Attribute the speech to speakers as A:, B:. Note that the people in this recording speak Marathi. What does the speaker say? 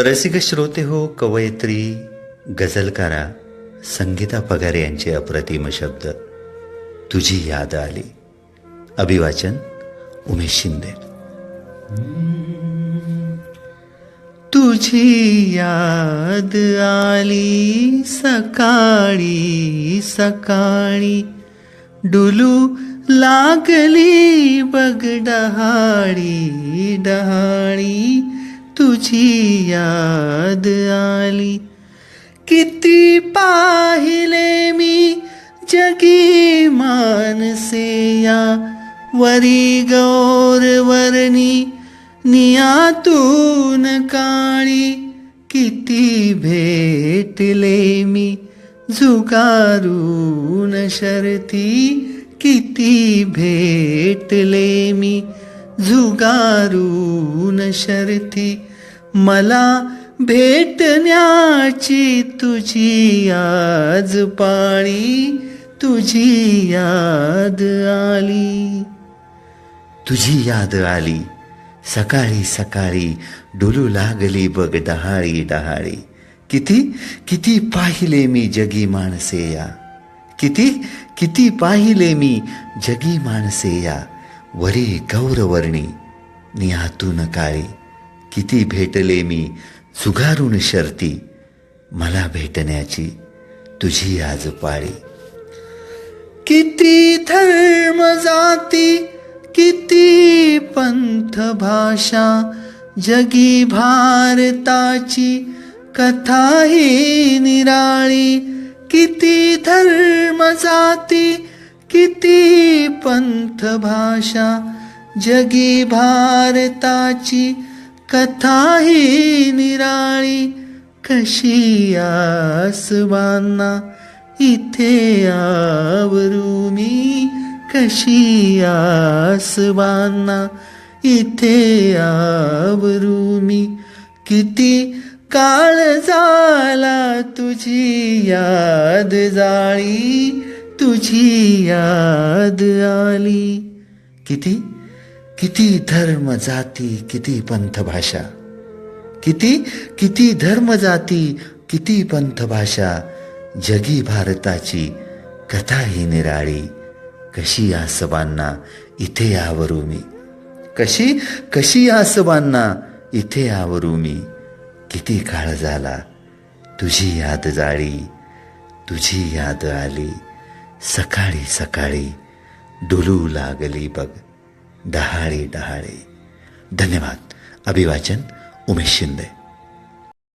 A: रसिक श्रोते हो कवयित्री गझलकारा संगीता पगार यांचे अप्रतिम शब्द. तुझी याद आली. अभिवाचन उमेश शिंदे. तुझी याद आली सकाळी सकाळी. डुलू लागली बग डहाळी डहाळी. तुझी याद आली. किती पाहिले मी जगी मानसे या. वरी गौरवर्णी नियातून काळी. किती भेटले मी झुगारून शरती. किती भेटले मी झुगारून शरती. मला भेटण्याची तुझी आज पाळी तुझी याद आली. तुझी याद आली. सकाळी सकाळी डुलू लागली बघ डहाळी डहाळी. किती किती पाहिले मी जगी माणसे या. किती किती पाहिले मी जगी माणसे या. वरी गौरवर्णी निहातून काळी. किती भेटले मी? झुगारून शर्ती. मला भेटण्याची तुझी आज पाळी. किती धर्म जाती किती पंथ भाषा जगी भारताची कथा ही निराळी. किती धर्म जाती किती पंथ भाषा जगी भारताची कथा ही निराळी कशी आसवांना इथे आवरू मी. कशी आसवांना इथे आवरू मी. किती काळ झाला तुझी याद जाळी तुझी याद आली. किती? किती धर्म जाती किती पंथ भाषा किती किती धर्म जाती किती पंथ भाषा जगी भारताची कथा ही निराळी. कशी आसवांना इथे आवरू मी. कशी कशी आसवांना इथे आवरू मी. किती काळ झाला तुझी याद जाळी. तुझी याद आली. सकाळी सकाळी डुलू लागली बघ. डहाळे डहाळे. धन्यवाद. अभिवाचन उमेश शिंदे.